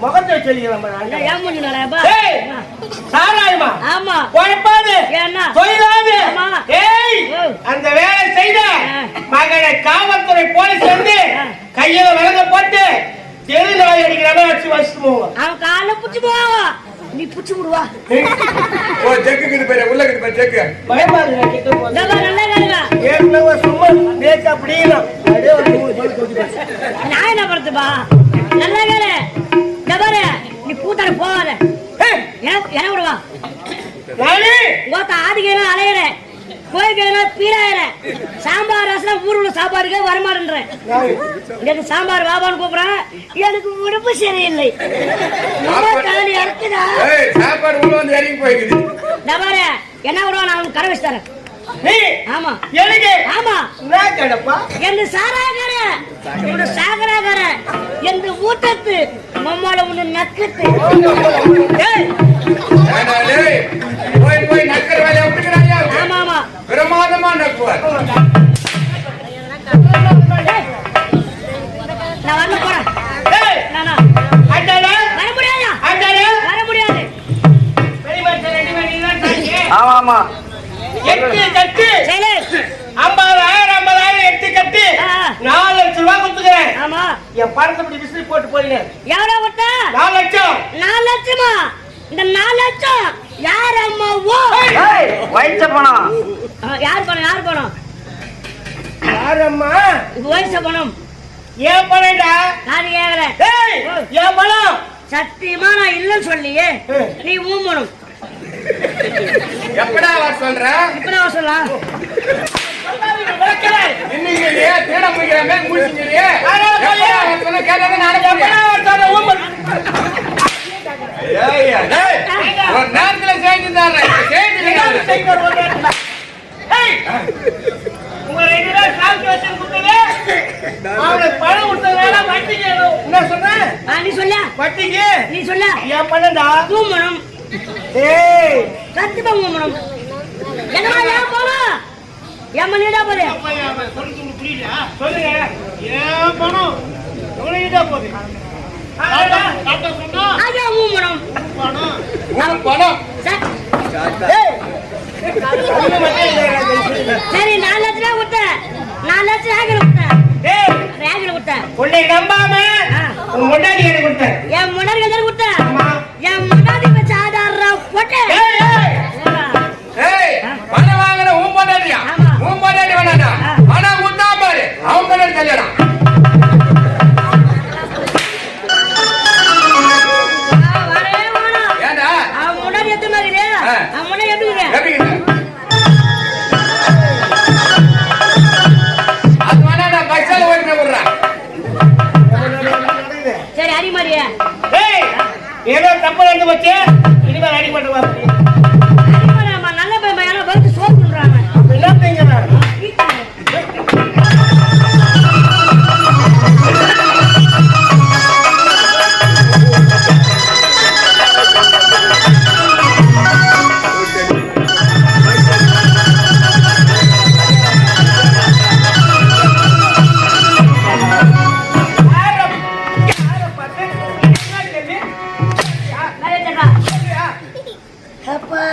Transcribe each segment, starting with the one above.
முகத்தை ஏய்! சாராயமா? ஆமா. குழப்பாது ஆமா. ஏய். அந்த வேலை செய்த. மகனை காவல்துறை போலீஸ் வந்து. கையில விலங்க போட்டு தெரு நாய் அடிக்கிற மாதிரி வச்சு போவோம் அவன் காலை புடிச்சு போவா நீ புடிச்சு விடுவா ஓ உள்ள ஜெக்கு. இருக்கு கிட்ட போறது. நல்லா நல்லா கேளுங்க ஏற்கனவே சும்மா நேத்து அப்படின்னா அப்படியே ஒரு மூணு சொல்லி கொடுத்துட்டேன். நான் என்ன படுத்துப்பா நல்லா கேளு பாரு நீ கூட்டாட போவாத என்ன விடுவா நானு உங்கத்த ஆதிக்கையெல்லாம் அலையிற கோயில்கையெல்லாம் பீராயிர சாம்பார் ரசம் ஊர் உள்ள சாப்பாடுக்கே வரமாட்டேன்றேன் நானு. எனக்கு சாம்பார் பாபான்னு கூப்பிடுறேன். எனக்கு உடம்பு சரியில்லை. காலி அறுக்குதா? ஏய் சாப்பாடு உள்ள வந்து இறங்கி போய்க்குது. இந்த பாரு என்ன விடுவா நான் உனக்கு கரை வச்சு தரேன். ஆமா. எனக்கு? ஆமா. என்ன கேடப்பா எந்த சாராகர இந்த சாகராகர எந்த ஊட்டத்து மம்மால உன்னை நக்கத்து. போய் போய் நக்கர் வேலையை விட்டுக்கிறாயா ஆமா ஆமா பிரமாதமா நக்குவார். நான் வரல போறேன். ஆமா ஆமா எட்டு கட்டு ஐம்பதாயிரம் ஐம்பதாயிரம் எட்டு கட்டு. நாலு லட்சம் ரூபாய் ஆமா. என் பணத்தை இப்படி விசிறி போட்டு போறீங்க. எவ்வளோ விட்டா நாலு லட்சம். நாலு லட்சமா? இந்த நாலு லட்சம் யார் அம்மா ஓ? வயிற்ற பணம். ஆ, யார் பணம் யார் பணம்? யாரம்மா இது வயசு பணம். ஏன் பணம்டா நான் கேக்குறேன். ஏன் பணம்? சத்தியமா நான் இல்லைன்னு சொல்லியே. நீ ஊம்பணும் எப்படா சொல்ற? இப்ப நான் சொல்லலாம் இன்னைக்கு தேட முடிக்கிற மாதிரி சொன்ன கேட்டதை நானே ஒரு நேரத்துல உங்க ரெண்டு பேரும் வச்சு கொடுத்தது, பணம் கொடுத்ததுனால வட்டிக்கு ஏதோ- என்ன சொன்ன? நீ சொல்ல. வட்டிக்கு? நீ சொல்ல. என் பணம்டா. ஏய், சத்தியமா என்னமா ஏன் போலாம் ஏன் பண்ணிடா போது சொல்லுங்க. என் பணம் உன் பணம் சரி. நாலு லட்ச ரூபா கொடுத்தேன். நாலு லட்சம் ரேகில் கொடுத்தேன். ரேகில் கொடுத்தேன். உன்னை நம்பாம உன் முன்னாடி கொடுத்தேன். என் முன்னாடி தானே கொடுத்தேன். அப்பா.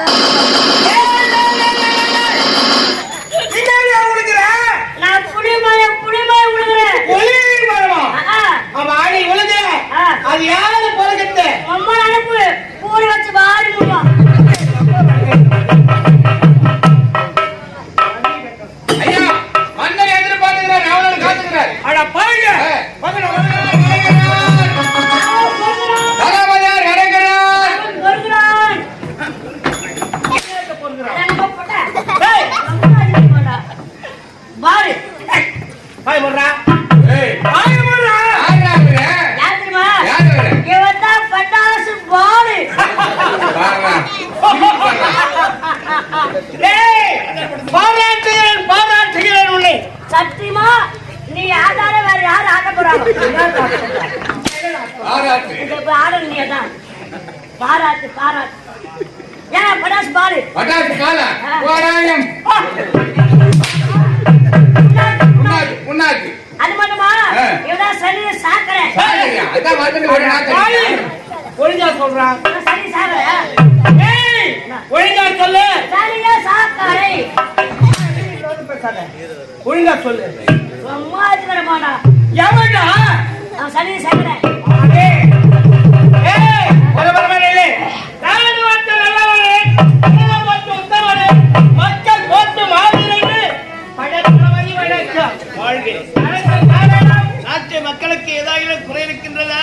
பாராட்டு பாராட்டு. ஏன் பட்டாசு பாலு பட்டாசு காலா? போராயம் உன்னாக்கு அது மட்டுமா? சரீர சாக்கரை சாகரியா? அதான் வந்துட்டு ஒரு நாக்கு. வாய். ஒழுங்கா சொல்றான் சரி சாகல ஏய் ஒழுங்கா சொல்லு. சரியா சாக்காரை ஒழுங்கா சொல்லு. சும்மா வர மாட்டா எவன்டா? நான் சரி சாகல தாராளம் நாட்டு மக்களுக்கு ஏதாவது குறை இருக்கின்றதா?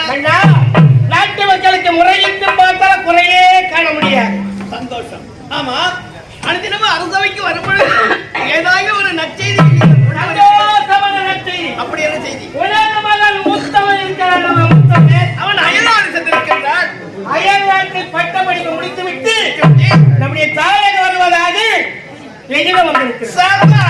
நாட்டு மக்களுக்கு முறையிட்டு பார்த்தால் குறையே காண முடியாது. சந்தோஷம். ஆமா அனுதினமும் அரசவைக்கு வரும்பொழுது ஏதாவது ஒரு நற்செய்தி. அப்படி என்ன செய்தி. அவன் அயல்நாடு சென்றிருக்கின்றான். அயல் நாட்டில் பட்டப்படிப்பு முடித்துவிட்டு நம்முடைய தாயகம் வருவதாக எதிரம் வந்திருக்கிறார்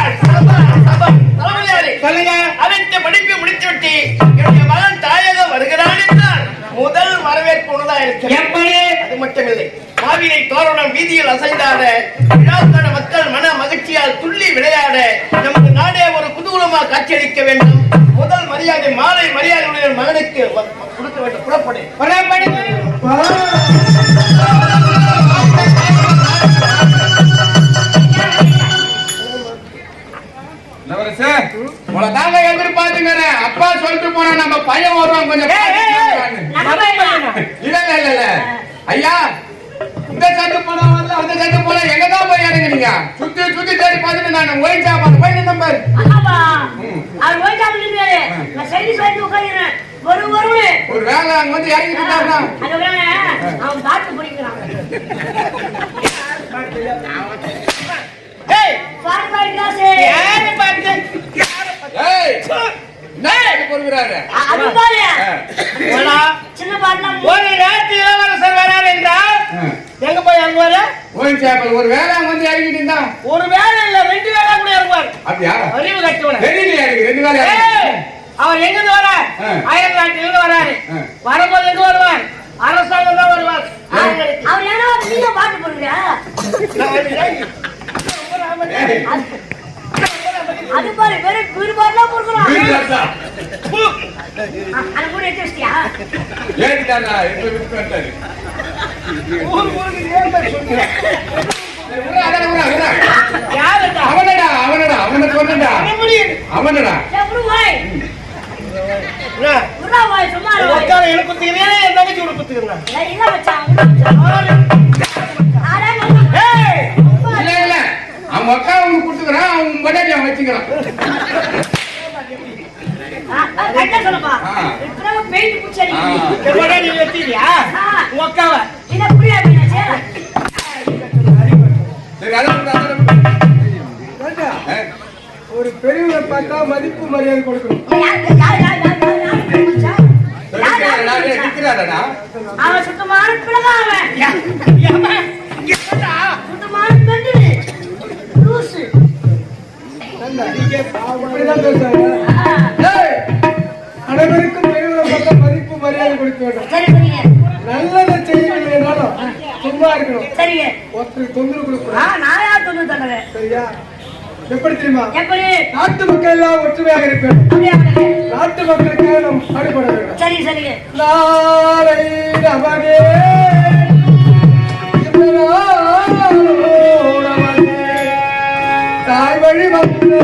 சொல்லுங்க அனைத்து படிப்பை முடித்துவிட்டு என்னுடைய மகன் தாயகம் வருகிறான் என்றால் முதல் வரவேற்பு உணதா இருக்கிறது. எப்படி அது மட்டுமில்லை. காவிரி தோரணம் வீதியில் அசைந்தாட விழாக்கான மக்கள் மன மகிழ்ச்சியால் துள்ளி விளையாட நமது நாடே ஒரு குதூகலமாக காட்சியளிக்க வேண்டும். முதல் மரியாதை மாலை மரியாதையுடைய மகனுக்கு கொடுக்க வேண்டும். புறப்படு. புறப்படு. இளவரசே, உங்களை தாங்க எதிர்பார்த்துங்கிறேன். அப்பா சொல்லிட்டு போனா நம்ம பையன் வருவான் கொஞ்சம்? இல்ல இல்ல இல்ல. இல்ல ஐயா இந்த சட்டு போனா வந்து அந்த சட்டு போனா எங்க தான் போய் இறங்குறீங்க சுத்தி சுத்தி தேடி பார்த்துட்டு நான் ஒயின் சாப்பாடு போய் நம்பர். ஆமாப்பா அவர் ஓய்ஞ்சா பண்ணிருந்தாரு நான் சரி சொல்லி உட்காந்துறேன் ஒரு ஒரு ஒரு. வேலை அங்க வந்து இறங்கிட்டு இருக்காருன்னா, அது வேணா அவன் பாட்டு பிடிக்கிறான். ஒரு நாட்டு இளவரசர் வரார் என்றால். எங்க போய் இறங்குவாரு சாப்பாடு ஒரு வேலை அங்க வந்து இறங்கிட்டு இருந்தா? ஒரு வேலை இல்ல ரெண்டு வேலை கூட இறங்குவார். அப்படியா? அறிவு கட்டுவன. ரெடியில இறங்கு ரெண்டு வேலை. அவர் எங்க இருந்து வரார். அயல் நாட்டில் இருந்து வராரு. வரும்போது எங்க வருவார்? அரசாங்கம் தான் வருவார். அவர் ஏன்னா நீங்க பாட்டு போடுங்க அது பாரு வெறும் வீடு போடுறான் வீடு ராசா. அது கூட எடுத்து வச்சிட்டியா ஏறிட்டாரா? இப்ப விட்டு வந்துட்டாரு. ஊர் ஊருக்கு ஏன் போய் சொல்றீங்க? அவனடா அவனடா அவனை சொன்னடா அவன் முடியும். அவனடா. உட்கார என் தங்கச்சி அவன் அக்கா அவனுக்கு கொடுத்துக்கிறான் அவன் பொண்டாட்டி அவன் வச்சுக்கிறான் ஒரு பெரியவரை பார்த்தா மதிப்பு மரியாதை கொடுக்கணும். அவன் சுத்தமான பிள்ளைதான் அவன். சுத்தமான பெண்டு. அனைவருக்கும் பெரியவரை மதிப்பு மரியாதை கொடுக்க வேண்டும் சரி சரிங்க. நல்லதை செய்யலைனாலும் சும்மா இருக்கணும் சரிங்க ஒருத்தருக்கு தொந்தரவு கொடுக்கணும் நான் யார் தொண்ணூறு சரியா எப்படி? தெரியுமா எப்படி நாட்டு மக்கள் எல்லாம் ஒற்றுமையாக இருப்பேன் நாட்டு மக்களுக்காக நாம் பாடுபட வேண்டும் சரி சரிங்க. நாளை நமதே தாய் வழி வந்து